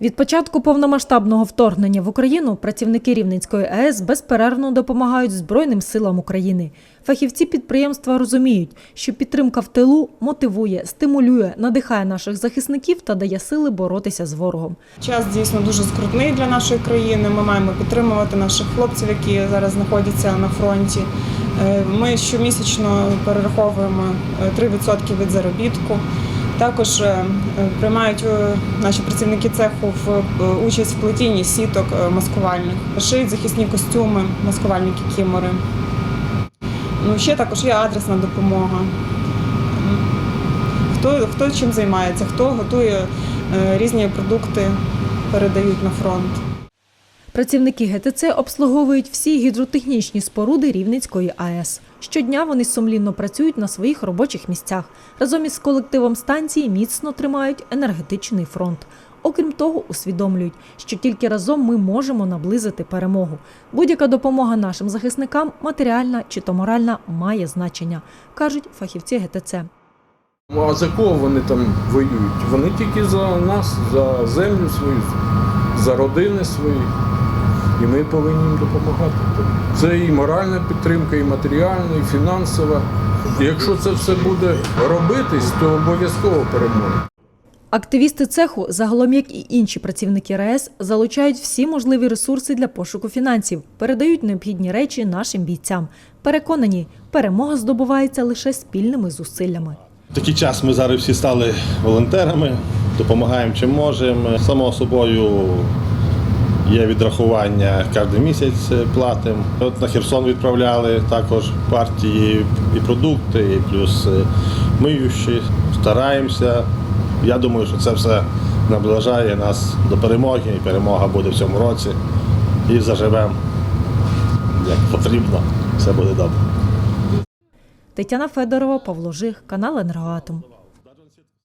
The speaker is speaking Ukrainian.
Від початку повномасштабного вторгнення в Україну працівники Рівненської АЕС безперервно допомагають Збройним силам України. Фахівці підприємства розуміють, що підтримка в тилу мотивує, стимулює, надихає наших захисників та дає сили боротися з ворогом. Час дійсно дуже скрутний для нашої країни. Ми маємо підтримувати наших хлопців, які зараз знаходяться на фронті. Е, Ми щомісячно перераховуємо е, 3% від заробітку. Також е, приймають е, наші працівники цеху в е, участь в плетінні сіток маскувальних, шиють захисні костюми, маскувальники кімори. Ну, ще також є адресна допомога. Хто, хто чим займається, хто готує різні продукти, передають на фронт. Працівники ГТЦ обслуговують всі гідротехнічні споруди Рівненської АЕС. Щодня вони сумлінно працюють на своїх робочих місцях. Разом із колективом станції міцно тримають енергетичний фронт. Окрім того, усвідомлюють, що тільки разом ми можемо наблизити перемогу. Будь-яка допомога нашим захисникам, матеріальна чи то моральна, має значення, кажуть фахівці ГТЦ. Ну, А за кого вони там воюють? Вони тільки за нас, за землю свою, за родини свої. І ми повинні їм допомагати. Це і моральна підтримка, і матеріальна, і фінансова. І Якщо це все буде робитись, то обов'язково перемога. Активісти цеху, загалом як і інші працівники РАЕС, залучають всі можливі ресурси для пошуку фінансів, передають необхідні речі нашим бійцям. Переконані, перемога здобувається лише спільними зусиллями. В такий час ми зараз всі стали волонтерами, допомагаємо чим можемо. Само собою є відрахування кожен місяць платимо. От на Херсон відправляли також партії і продукти, і плюс е, миючі. Стараємося. Я думаю, що це все наближає нас до перемоги, і перемога буде в цьому році. І заживемо як потрібно. Все буде добре. Тетяна Федорова, Павло Жих, канал Енергоатом.